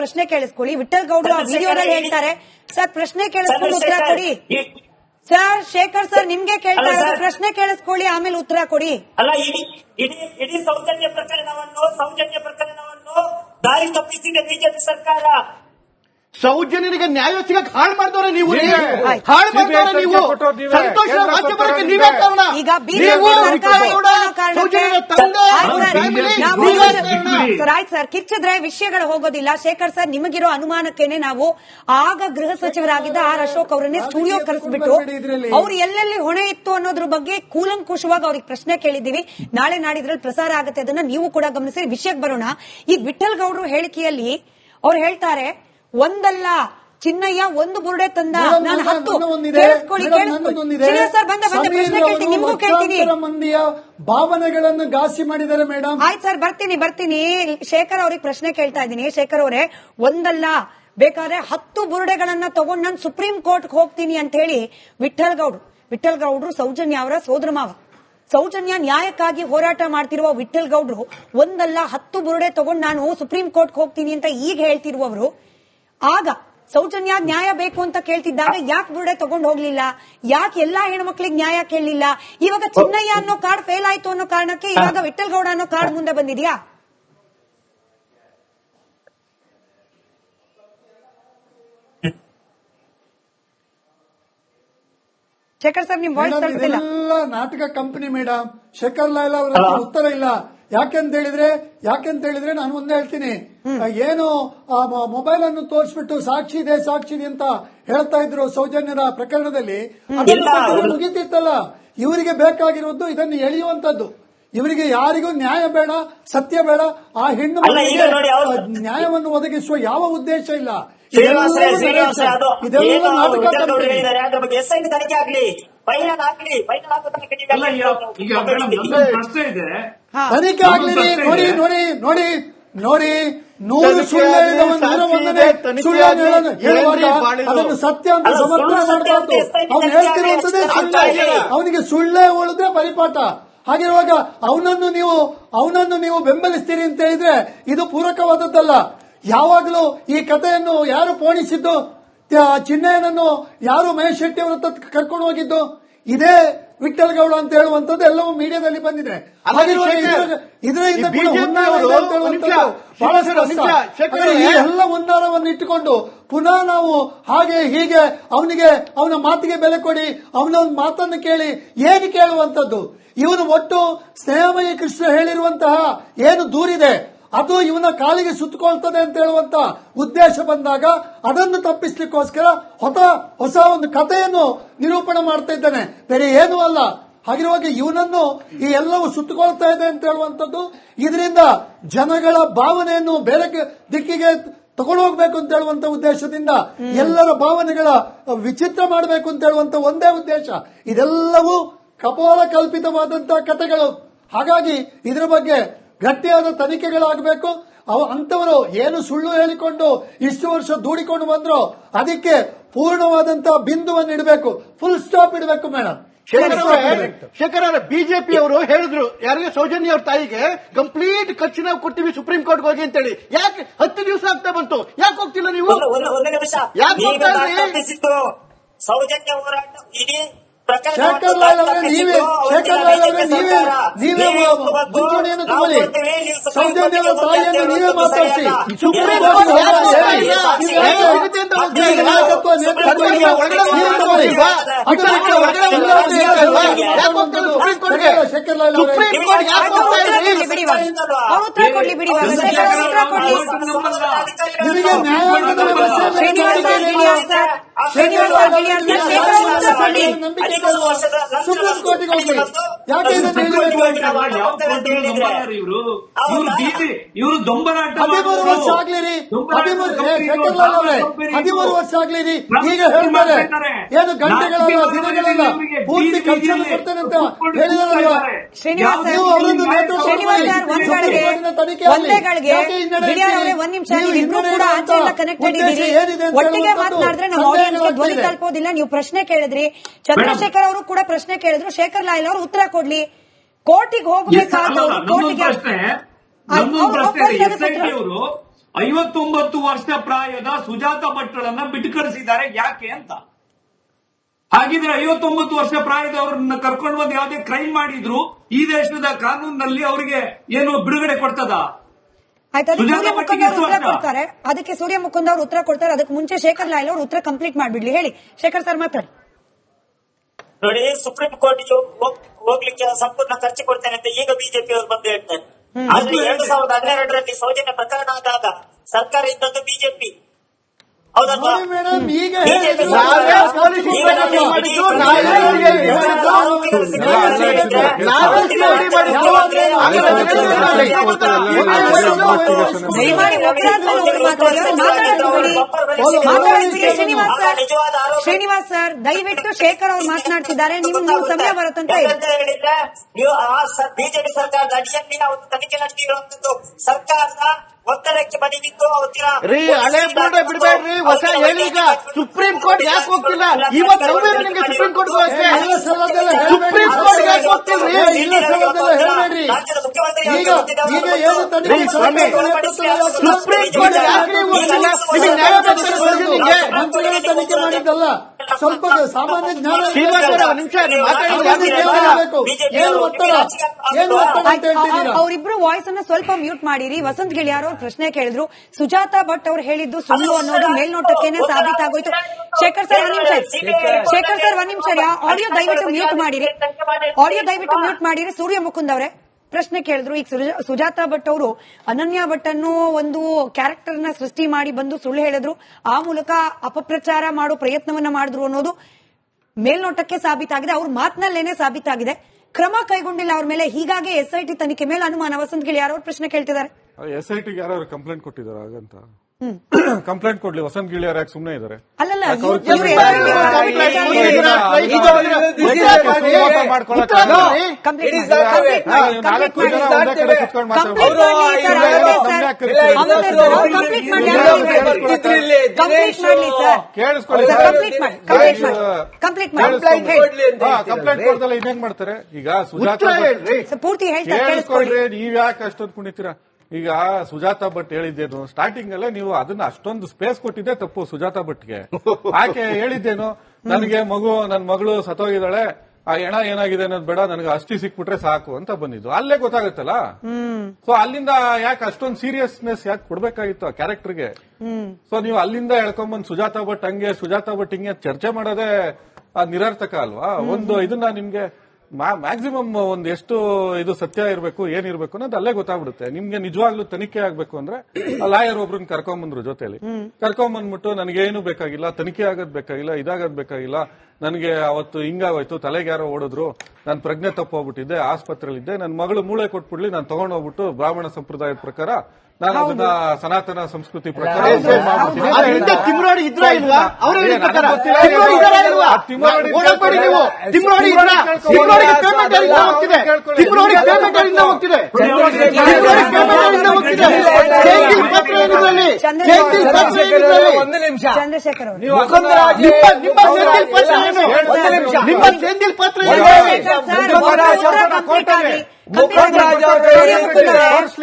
ಪ್ರಶ್ನೆ ಕೇಳಿಸ್ಕೊಳ್ಳಿ. ವಿಠಲ್ ಗೌಡ್ರು ಆ ವಿಡಿಯೋದಲ್ಲಿ ಹೇಳ್ತಾರೆ. ಸರ್ ಪ್ರಶ್ನೆ ಕೇಳಿಸ್ಕೊಂಡು ಉತ್ತರ ಕೊಡಿ. ಸರ್ ಶೇಖರ್ ಸರ್ ನಿಮ್ಗೆ ಕೇಳ್ತಾ ಇದ್ದಾರೆ ಇರೋದು. ಪ್ರಶ್ನೆ ಕೇಳಿಸ್ಕೊಳ್ಳಿ ಆಮೇಲೆ ಉತ್ತರ ಕೊಡಿ. ಅಲ್ಲ ಇಡೀ ಇಡೀ ಇಡೀ ಸೌಜನ್ಯ ಪ್ರಕರಣವನ್ನು ಸೌಜನ್ಯ ಪ್ರಕರಣವನ್ನು ದಾರಿ ತಪ್ಪಿಸಿದೆ ಬಿಜೆಪಿ ಸರ್ಕಾರ. ಸೌಜನ್ಯರಿಗೆ ನ್ಯಾಯ ಸಿಗಕ್ ಹಾಳು ಮಾಡಿದವ್ರೆ ನೀವು. ಹಾಳು ಮಾಡಿದವ್ರೆ ನೀವು. ಸಂತೋಷ ರಾಜ್ಯ ಬರಕ್ಕೆ ನೀವೇ. ಕಾರಣ. ಈಗ ಸರ್. ಸರ್ ಆಯ್ತು ಸರ್ ಕಿಚ್ಚಿದ್ರೆ ವಿಷಯಗಳು ಹೋಗೋದಿಲ್ಲ. ಶೇಖರ್ ಸರ್ ನಿಮಗಿರೋ ಅನುಮಾನಕ್ಕೇನೆ ನಾವು ಆಗ ಗೃಹ ಸಚಿವರಾಗಿದ್ದ ಆರ್ ಅಶೋಕ್ ಅವರನ್ನೇ ಸ್ಟುಡಿಯೋ ಕರೆಸಿಬಿಟ್ಟು ಅವ್ರು ಎಲ್ಲೆಲ್ಲಿ ಹೊಣೆ ಇತ್ತು ಅನ್ನೋದ್ರ ಬಗ್ಗೆ ಕೂಲಂಕುಷವಾಗಿ ಅವ್ರಿಗೆ ಪ್ರಶ್ನೆ ಕೇಳಿದ್ದೀವಿ. ನಾಳೆ ನಾಡಿದ್ರಲ್ಲಿ ಪ್ರಸಾರ ಆಗುತ್ತೆ. ಅದನ್ನ ನೀವು ಕೂಡ ಗಮನಿಸಿ. ವಿಷಯಕ್ಕೆ ಬರೋಣ. ಈ ವಿಠಲ್ ಗೌಡ್ರು ಹೇಳಿಕೆಯಲ್ಲಿ ಅವ್ರು ಹೇಳ್ತಾರೆ ಒಂದಲ್ಲ. ಚಿನ್ನಯ್ಯ ಒಂದು ಬುರುಡೆ ತಂದ. ನಾನು ಹತ್ತು. ನನ್ನ ಒಂದಿದೆ. ಕೇಳಿಸ್ಕೊಳ್ಳಿ ಮೇಡಮ್, ಕೇಳಿಸ್ಕೊಳ್ಳಿ. ನನ್ನದೊಂದಿದೆ. ಶ್ರೀನಿವಾಸ್ ಸರ್ ಬಂದ ಬಂದ ಪ್ರಶ್ನೆ ಕೇಳ್ತೀನಿ ನಿಮಗೂ ಕೇಳ್ತೀನಿ. ಲಕ್ಷಾಂತರ ಮಂದಿಯ ಭಾವನೆಗಳನ್ನು ಘಾಸಿ ಮಾಡಿದ್ದಾರೆ ಮೇಡಮ್ ಆಯ್ತು ಸರ್ ಬರ್ತೀನಿ ಬರ್ತೀನಿ. ಶೇಖರ್ ಅವ್ರಿಗೆ ಪ್ರಶ್ನೆ ಕೇಳ್ತಾ ಇದ್ದೀನಿ. ಶೇಖರ್ ಅವರೇ ಒಂದಲ್ಲ. ಬೇಕಾದ್ರೆ ಹತ್ತು ಬುರುಡೆಗಳನ್ನ ತಗೊಂಡ್ ನಾನು ಸುಪ್ರೀಂ ಕೋರ್ಟ್ ಹೋಗ್ತೀನಿ ಅಂತ ಹೇಳಿ ವಿಠಲ್ ಗೌಡ್ರು ವಿಠಲ್ ಗೌಡ್ರು ಸೌಜನ್ಯ ಅವರ ಸೋದರ ಮಾವ. ಸೌಜನ್ಯ ನ್ಯಾಯಕ್ಕಾಗಿ ಹೋರಾಟ ಮಾಡ್ತಿರುವ ವಿಠಲ್ ಗೌಡ್ರು ಒಂದಲ್ಲ ಹತ್ತು ಬುರುಡೆ ತಗೊಂಡ್ ನಾನು ಸುಪ್ರೀಂ ಕೋರ್ಟ್ ಹೋಗ್ತೀನಿ ಅಂತ ಈಗ ಹೇಳ್ತಿರುವವರು ಆಗ ಸೌಜನ್ಯ ನ್ಯಾಯ ಬೇಕು ಅಂತ ಕೇಳ್ತಿದ್ದಾಗ ಯಾಕೆ ಬುರುಡೆ ತಗೊಂಡ್ ಹೋಗ್ಲಿಲ್ಲ? ಯಾಕೆ ಎಲ್ಲಾ ಹೆಣ್ಮಕ್ಳಿಗೆ ನ್ಯಾಯ ಕೇಳಲಿಲ್ಲ? ಇವಾಗ ಚಿನ್ನಯ್ಯ ಅನ್ನೋ ಕಾರ್ಡ್ ಫೇಲ್ ಆಯ್ತು ಅನ್ನೋ ಕಾರಣಕ್ಕೆ ಇವಾಗ ವಿಠಲ್ ಗೌಡ ಅನ್ನೋ ಕಾರ್ಡ್ ಮುಂದೆ ಬಂದಿದ್ಯಾ? ಶೇಖರ್ ಸರ್ ನಿಮ್ ವಾಯ್ಸ್ ನಾಟಕ ಕಂಪನಿ ಮೇಡಮ್ ಶೇಖರ್ ಲಾಲ್ ಅವರ ಉತ್ತರ ಇಲ್ಲ. ಯಾಕೆಂತ ಹೇಳಿದ್ರೆ ಯಾಕೆಂತ ಹೇಳಿದ್ರೆ ನಾನು ಒಂದೇ ಹೇಳ್ತೀನಿ. ಏನು ಆ ಮೊಬೈಲ್ ಅನ್ನು ತೋರಿಸ್ಬಿಟ್ಟು ಸಾಕ್ಷಿ ಇದೆ ಸಾಕ್ಷಿ ಇದೆ ಅಂತ ಹೇಳ್ತಾ ಇದ್ರು ಸೌಜನ್ಯರ ಪ್ರಕರಣದಲ್ಲಿ ಮುಗಿತಿತ್ತಲ್ಲ. ಇವರಿಗೆ ಬೇಕಾಗಿರುವುದು ಇದನ್ನು ಎಳೆಯುವಂತದ್ದು ಇವರಿಗೆ ಯಾರಿಗೂ ನ್ಯಾಯ ಬೇಡ ಸತ್ಯ ಬೇಡ. ಆ ಹೆಣ್ಣು ನ್ಯಾಯವನ್ನು ಒದಗಿಸುವ ಯಾವ ಉದ್ದೇಶ ಇಲ್ಲ. ಶ್ರೀನಿವಾಸ ಏನು ಹೇಳಿದ್ದಾರೆ. ಅದ್ರ ಬಗ್ಗೆ ಎಸ್ ಐ ತನಿಖೆ ಆಗ್ಲಿ ಫೈನಲ್ ಆಗ್ಲಿ ಫೈನಲ್ ಆಗೋ ತನಕ ನೀವು ಅಲ್ಲ ಈಗ ಈಗ ಪ್ರಶ್ನೆ ಇದೆ. ಹಾ. ತನಿಖೆ ಆಗ್ಲಿ ನೋಡಿ ನೋಡಿ ನೋಡಿ ನೋಡಿ ನೂರು ಸುಳ್ಳು ಒಂದನೇ ಸುಳ್ಳು ಹೇಳುವಾಗ ಅದನ್ನು ಸತ್ಯ ಅಂತ ಸಮರ್ಥ ಮಾಡಬಾರ್ದು ಅಂತ ಅವ್ನು ತನಿಖೆ ಹೇಳ್ತಿರುವಂತದ್ದೇ ಸುಳ್ಳು ಅವನಿಗೆ ಸುಳ್ಳೇ ಉಳಿದ್ರೆ ಪರಿಪಾಠ. ಹಾಗಿರುವಾಗ ಅವನನ್ನು ನೀವು ಅವನನ್ನು ನೀವು ಬೆಂಬಲಿಸ್ತೀರಿ ಅಂತ ಹೇಳಿದ್ರೆ ಇದು ಪೂರಕವಾದದ್ದಲ್ಲ. ಯಾವಾಗಲೂ ಈ ಕಥೆಯನ್ನು ಯಾರು ಪೋಣಿಸಿದ್ದು? ಚಿನ್ನಯ್ಯನನ್ನು ಯಾರು ಮಹೇಶ್ ಶೆಟ್ಟಿ ಅವರ ಕರ್ಕೊಂಡು ಹೋಗಿದ್ದು? ಇದೇ ವಿಠಲ್ ಗೌಡ ಅಂತ ಹೇಳುವಂತದ್ದು ಎಲ್ಲವೂ ಮೀಡಿಯಾದಲ್ಲಿ ಬಂದಿದೆ. ಎಲ್ಲ ಹುನ್ನಾರವನ್ನು ಇಟ್ಟುಕೊಂಡು ಪುನಃ ನಾವು ಹಾಗೆ ಹೀಗೆ ಅವನಿಗೆ ಅವನ ಮಾತಿಗೆ ಬೆಲೆ ಕೊಡಿ ಅವನ ಒಂದು ಮಾತನ್ನು ಕೇಳಿ ಏನು ಕೇಳುವಂತದ್ದು ಇವನು ಒಟ್ಟು ಸ್ನೇಹಮಯ ಕೃಷ್ಣ ಹೇಳಿರುವಂತಹ ಏನು ದೂರಿದೆ? ಅದು ಇವನ ಕಾಲಿಗೆ ಸುತ್ತಕೊಳ್ತದೆ ಅಂತ ಹೇಳುವಂತ ಉದ್ದೇಶ ಬಂದಾಗ ಅದನ್ನು ತಪ್ಪಿಸ್ಲಿಕ್ಕೋಸ್ಕರ ಹೊಸ ಹೊಸ ಒಂದು ಕಥೆಯನ್ನು ನಿರೂಪಣೆ ಮಾಡ್ತಾ ಇದ್ದಾನೆ. ಬೇರೆ ಏನೂ ಅಲ್ಲ. ಹಾಗಿರುವಾಗ ಇವನನ್ನು ಈ ಎಲ್ಲವೂ ಸುತ್ತಕೊಳ್ತಾ ಇದೆ ಅಂತ ಹೇಳುವಂಥದ್ದು. ಇದರಿಂದ ಜನಗಳ ಭಾವನೆಯನ್ನು ಬೇರೆ ದಿಕ್ಕಿಗೆ ತಗೊಂಡು ಹೋಗ್ಬೇಕು ಅಂತ ಹೇಳುವಂತ ಉದ್ದೇಶದಿಂದ ಎಲ್ಲರ ಭಾವನೆಗಳ ವಿಚಿತ್ರ ಮಾಡಬೇಕು ಅಂತ ಹೇಳುವಂತ ಒಂದೇ ಉದ್ದೇಶ. ಇದೆಲ್ಲವೂ ಕಪೋಲ ಕಲ್ಪಿತವಾದಂತಹ ಕಥೆಗಳು. ಹಾಗಾಗಿ ಇದರ ಬಗ್ಗೆ ಗಟ್ಟಿಯಾದ ತನಿಖೆಗಳಾಗಬೇಕು. ಅವ ಅಂತವರು ಏನು ಸುಳ್ಳು ಹೇಳಿಕೊಂಡು ಇಷ್ಟು ವರ್ಷ ದೂಡಿಕೊಂಡು ಬಂದ್ರು ಅದಕ್ಕೆ ಪೂರ್ಣವಾದಂತಹ ಬಿಂದುವನ್ನು ಇಡಬೇಕು. ಫುಲ್ ಸ್ಟಾಪ್ ಇಡಬೇಕು ಮೇಡಮ್ ಶೇಖರ್ ಅವರ ಶೇಖರ್ ಬಿಜೆಪಿ ಅವರು ಹೇಳಿದ್ರು ಯಾರಿಗೆ ಸೌಜನ್ಯ ಅವ್ರ ತಾಯಿಗೆ ಕಂಪ್ಲೀಟ್ ಖರ್ಚು ನಾವು ಕೊಡ್ತೀವಿ ಸುಪ್ರೀಂ ಕೋರ್ಟ್ ಹೋಗಿ ಅಂತ ಹೇಳಿ ಯಾಕೆ ಹತ್ತು ದಿವಸ ಆಗ್ತಾ ಬಂತು? ಯಾಕೆ ಹೋಗ್ತಿಲ್ಲ ನೀವು? ಯಾಕೆ ಸೌಜನ್ಯ ಹೋರಾಟ ಇಡೀ ಶೇಖರ್ ಲಾಲ್ ಅವರೇ ನೀವೇ ಶೇಖರ್ ಲಾಲ್ ಅವರೇ ನೀವೇ. ನೀವೇ ಮುಂಚೂಣಿಯನ್ನು ತಗೊಳ್ಳಿ. ಸುಪ್ರೀಂ ತಾಯಿಯನ್ನು ನೀವೇ ಮಾತಾಡಿಸಿ. Supreme court? ನಾಯಕತ್ವ? ಶೇಖರ್ ಲಾಲ್ ನಿಮಗೆ ನ್ಯಾಯಾಂಗದ ವ್ಯವಸ್ಥೆ ಸುಪ್ರೀಂ ಕೋರ್ಟಿಗೆ ಯಾಕೆ ಇವರು ದೊಂಬರಾಟ ಹದಿಮೂರು ವರ್ಷ ಆಗ್ಲಿ ರೀ ಹದಿಮೂರು ವರ್ಷ ಆಗ್ಲಿ ಈಗ ಹೇಳ್ತಾರೆ ಏನು ಗಂಟೆಗಳಲ್ಲ ದಿನಗಳಲ್ಲ ಪೂರ್ತಿ ಖರ್ಚನ್ನು ಕೊಡ್ತೇನೆ ಅಂತ ನೀವು ಅವರನ್ನು ನೇತೃತ್ವ ತನಿಖೆ ಒಂದೇ ನಿಮಿಷ ನೀವು ನೀವು ಏನಿದೆ ಒಟ್ಟಿಗೆ ಮಾತನಾಡಿದ್ರೆ ನಮ್ಮ ಧ್ವನಿ ತಲುಪೋದಿಲ್ಲ ನೀವು ಪ್ರಶ್ನೆ ಕೇಳಿದ್ರಿ. ಚಂದ್ರಶೇಖರ್ ಅವರು ಕೂಡ ಪ್ರಶ್ನೆ ಕೇಳಿದ್ರು. ಶೇಖರ್ ಲಾಯಲ್ ಅವರು ಉತ್ತರ ಕೊಡ್ಲಿ. ಕೋರ್ಟಿಗೆ ಹೋಗ್ಬೇಕಾದವರು ಕೋರ್ಟಿಗೆ ಅವ್ರು- ಐವತ್ತೊಂಬತ್ತು ವರ್ಷ ಪ್ರಾಯದ ಸುಜಾತ ಭಟ್ಗಳನ್ನ ಬಿಟ್ಟುಕಳಿಸಿದ್ದಾರೆ. ಯಾಕೆ ಅಂತ? ಹಾಗಿದ್ರೆ ಐವತ್ತೊಂಬತ್ತು ವರ್ಷ ಪ್ರಾಯದವ್ರನ್ನ ಕರ್ಕೊಂಡು ಬಂದು ಯಾವುದೇ ಕ್ರೈಮ್ ಮಾಡಿದ್ರು ಈ ದೇಶದ ಕಾನೂನಿನಲ್ಲಿ ಅವರಿಗೆ ಏನು ಬಿಡುಗಡೆ ಕೊಡ್ತದ? ಆಯ್ತು ಸೂರ್ಯ ಮುಕುಂದ್ ಭಟ್ಗೆ ಅವರು ಉತ್ತರ ಕೊಡ್ತಾರೆ. ಅದಕ್ಕೆ ಸೂರ್ಯ ಮುಕುಂದ್ ಅವರು ಉತ್ತರ ಕೊಡ್ತಾರೆ. ಅದಕ್ಕೆ ಮುಂಚೆ ಶೇಖರ್ ಲಾಯಲ್ ಅವರು ಉತ್ತರ ಕಂಪ್ಲೀಟ್ ಮಾಡ್ಬಿಡ್ಲಿ. ಹೇಳಿ ಶೇಖರ್ ಸರ್ ಮಾತಾಡಿ. ನೋಡಿ ಸುಪ್ರೀಂ ಕೋರ್ಟ್ ಹೋಗ್ಲಿಕ್ಕೆ ಸಂಪೂರ್ಣ ಖರ್ಚು ಕೊಡ್ತೇನೆ ಅಂತ ಈಗ ಬಿಜೆಪಿ ಅವರು ಬಂದು ಹೇಳ್ತಾರೆ. ಆದ್ರೆ ಎರಡ್ ಸಾವಿರದ ಹನ್ನೆರಡರಲ್ಲಿ ಸೌಜನ್ಯ ಪ್ರಕರಣ ಆದಾಗ ಸರ್ಕಾರ ಇದ್ದದ್ದು ಬಿಜೆಪಿ ಶ್ರೀನಿವಾಸ್ ಸರ್. ನಿಜವಾದ ಆರೋಪ. ಶ್ರೀನಿವಾಸ್ ಸರ್ ದಯವಿಟ್ಟು ಶೇಖರ್ ಅವ್ರು ಮಾತನಾಡ್ತಿದ್ದಾರೆ. ನಿಮ್ ನೀವು ಸಮಯ ಬರುತ್ತಂತ ಹೇಳಿದ್ರೆ ನೀವು ಆ ಬಿಜೆಪಿ ಸರ್ಕಾರದ ಅಡಿಯಲ್ಲಿ ನಾವು ತನಿಖೆ ನಡೆಸಿರುವಂತದ್ದು ಸರ್ಕಾರದ ಒತ್ತಡಕ್ಕೆ ಅವತ್ತಿನ ರೀ ಹಳೆ ಬೋರ್ಡ್ ಬಿಡ್ಬೇಡ್ರಿ ಹೊಸ ಹೇಳೀಗ ಸುಪ್ರೀಂ ಕೋರ್ಟ್ ಯಾಕೆ ಹೋಗ್ತಿಲ್ಲ? ಇವತ್ತು ನೋಡಿದ್ರೆ ನಿಮ್ಗೆ ಸುಪ್ರೀಂ ಕೋರ್ಟ್ ಹೋಗಕ್ಕೆ ಸುಪ್ರೀಂ ಕೋರ್ಟ್ ಯಾಕೆ ಹೋಗ್ತಿಲ್ರಿ ಹೇಳ್ಬೇಡ್ರಿ. ಈಗ ಈಗ ಏನು ತನಿಖೆ ಸ್ವಾಮಿ, ಸುಪ್ರೀಂ ಕೋರ್ಟ್ ಯಾಕೆ ಹೋಗ್ತಿಲ್ಲ? ನಿಮಗೆ ನ್ಯಾಯ ತನಿಖೆ ಮಾಡಿದ್ದಲ್ಲ? ಸ್ವಲ್ಪ ಸಾಮಾನ್ಯ ಜ್ಞಾನ ಅವರಿಬ್ರು ವಾಯ್ಸ್ ಅನ್ನ ಸ್ವಲ್ಪ ಮ್ಯೂಟ್ ಮಾಡಿರಿ. ವಸಂತ್ ಗೆಳೆಯರು ಪ್ರಶ್ನೆ ಕೇಳಿದ್ರು. ಸುಜಾತಾ ಭಟ್ ಅವ್ರು ಹೇಳಿದ್ದು ಸುಳ್ಳು ಅನ್ನೋದು ಮೇಲ್ನೋಟಕ್ಕೇನೆ ಸಾಬೀತಾಗೋಯ್ತು ಶೇಖರ್ ಸರ್ ಒಂದ್ ನಿಮಿಷ. ಶೇಖರ್ ಸರ್ ಒಂದ್ ನಿಮಿಷ ಆಡಿಯೋ ದಯವಿಟ್ಟು ಮ್ಯೂಟ್ ಮಾಡಿರಿ. ಆಡಿಯೋ ದಯವಿಟ್ಟು ಮ್ಯೂಟ್ ಮಾಡಿರಿ. ಸೂರ್ಯ ಮುಕುಂದ್ ಅವರೇ. ಪ್ರಶ್ನೆ ಕೇಳಿದ್ರು ಈಗ ಸುಜಾತಾ ಭಟ್ ಅವರು ಅನನ್ಯ ಭಟ್ ಅನ್ನು ಒಂದು ಕ್ಯಾರೆಕ್ಟರ್ನ ಸೃಷ್ಟಿ ಮಾಡಿ ಬಂದು ಸುಳ್ಳು ಹೇಳಿದ್ರು ಆ ಮೂಲಕ ಅಪಪ್ರಚಾರ ಮಾಡೋ ಪ್ರಯತ್ನವನ್ನ ಮಾಡಿದ್ರು ಅನ್ನೋದು ಮೇಲ್ನೋಟಕ್ಕೆ ಸಾಬೀತಾಗಿದೆ ಅವ್ರ ಮಾತಿನಲ್ಲೇನೆ ಸಾಬೀತಾಗಿದೆ ಕ್ರಮ ಕೈಗೊಂಡಿಲ್ಲ ಅವ್ರ ಮೇಲೆ ಹೀಗಾಗಿ ಎಸ್ಐಟಿ ತನಿಖೆ ಮೇಲೆ ಅನುಮಾನ ವಸಂತ್ ಕೇಳಿ ಯಾರೋ ಪ್ರಶ್ನೆ ಕೇಳ್ತಿದ್ದಾರೆ ಎಸ್ ಐ ಟಿಗೆ ಯಾರು ಕಂಪ್ಲೇಂಟ್ ಕೊಟ್ಟಿದ್ದಾರೆ ಹಾಗಂತ ಕಂಪ್ಲೇಂಟ್ ಕೊಡ್ಲಿ ವಸಂತ್ ಗಿಳಿಯಾರ ಯಾಕೆ ಸುಮ್ಮನೆ ಇದ್ದಾರೆ ಕಂಪ್ಲೀಟ್ ಕೊಡ್ದಲ್ಲ ಇನ್ನೇನ್ ಮಾಡ್ತಾರೆ? ಈಗ ಸುಧಾಕರ್ ಪೂರ್ತಿ ನೀವ್ ಯಾಕೆ ಅಷ್ಟೊಂದು ಕುಣಿತೀರಾ? ಈಗ ಸುಜಾತ ಭಟ್ ಹೇಳಿದ್ದೇನು? ಸ್ಟಾರ್ಟಿಂಗ್ ಅಲ್ಲೇ ನೀವು ಅದನ್ನ ಅಷ್ಟೊಂದು ಸ್ಪೇಸ್ ಕೊಟ್ಟಿದ್ದೆ ತಪ್ಪು ಸುಜಾತ ಭಟ್ಗೆ. ಆಕೆ ಹೇಳಿದ್ದೇನು? ನನಗೆ ಮಗು ನನ್ನ ಮಗಳು ಸತ್ತೋಗಿದ್ದಾಳೆ. ಆ ಹೆಣ ಏನಾಗಿದೆ ಅನ್ನೋದು ಬೇಡ ನನಗೆ ಅಷ್ಟಿ ಸಿಕ್ಬಿಟ್ರೆ ಸಾಕು ಅಂತ ಬಂದಿದ್ದು. ಅಲ್ಲೇ ಗೊತ್ತಾಗುತ್ತಲ್ಲ? ಸೊ ಅಲ್ಲಿಂದ ಯಾಕೆ ಅಷ್ಟೊಂದು ಸೀರಿಯಸ್ನೆಸ್ ಯಾಕೆ ಕೊಡ್ಬೇಕಾಗಿತ್ತು ಆ ಕ್ಯಾರೆಕ್ಟರ್ಗೆ ಸೊ ನೀವು ಅಲ್ಲಿಂದ ಹೇಳ್ಕೊಂಬಂದ್ ಸುಜಾತ ಭಟ್ ಹಂಗೆ ಸುಜಾತ ಭಟ್ ಹಿಂಗೆ ಚರ್ಚೆ ಮಾಡೋದೇ ಆ ನಿರರ್ಥಕ ಅಲ್ವಾ? ಒಂದು ಇದನ್ನ ನಿಮ್ಗೆ ಮ್ಯಾಕ್ಸಿಮಮ್ ಒಂದ್ ಎಷ್ಟು ಇದು ಸತ್ಯ ಇರಬೇಕು ಏನಿರಬೇಕು ಅನ್ನೋದು ಅಲ್ಲೇ ಗೊತ್ತಾಗ್ಬಿಡುತ್ತೆ. ನಿಮ್ಗೆ ನಿಜವಾಗ್ಲೂ ತನಿಖೆ ಆಗ್ಬೇಕು ಅಂದ್ರೆ ಲಾಯರ್ ಒಬ್ರನ್ನ ಕರ್ಕೊಂಬಂದ್ರು ಜೊತೆಲಿ. ಕರ್ಕೊಂಬಂದ್ಬಿಟ್ಟು ಏನು ಬೇಕಾಗಿಲ್ಲ ತನಿಖೆ ಆಗೋದ್ ಬೇಕಾಗಿಲ್ಲ ಇದಾಗದ್ ಬೇಕಾಗಿಲ್ಲ ನನಗೆ ಅವತ್ತು ಹಿಂಗಾಗೋಯ್ತು ತಲೆಗೆ ಯಾರೋ ಓಡಿದ್ರು ನಾನು ಪ್ರಜ್ಞೆ ತಪ್ಪೋಗ್ಬಿಟ್ಟಿದ್ದೆ ಆಸ್ಪತ್ರೆಲಿದ್ದೆ ನನ್ನ ಮಗಳು ಮೂಳೆ ಕೊಟ್ಬಿಡ್ಲಿ ನಾನು ತಗೊಂಡ್ ಹೋಗ್ಬಿಟ್ಟು ಬ್ರಾಹ್ಮಣ ಸಂಪ್ರದಾಯದ ಪ್ರಕಾರ ನಾನು ಅದನ್ನ ಸನಾತನ ಸಂಸ್ಕೃತಿ ಪ್ರಕಾರ. ತಿಮ್ರೋಡಿ ಇದ್ರ ಇಲ್ವಾ? ಒಂದು ನಿಮಿಷ. ಚಂದ್ರಶೇಖರ್ ಪತ್ರ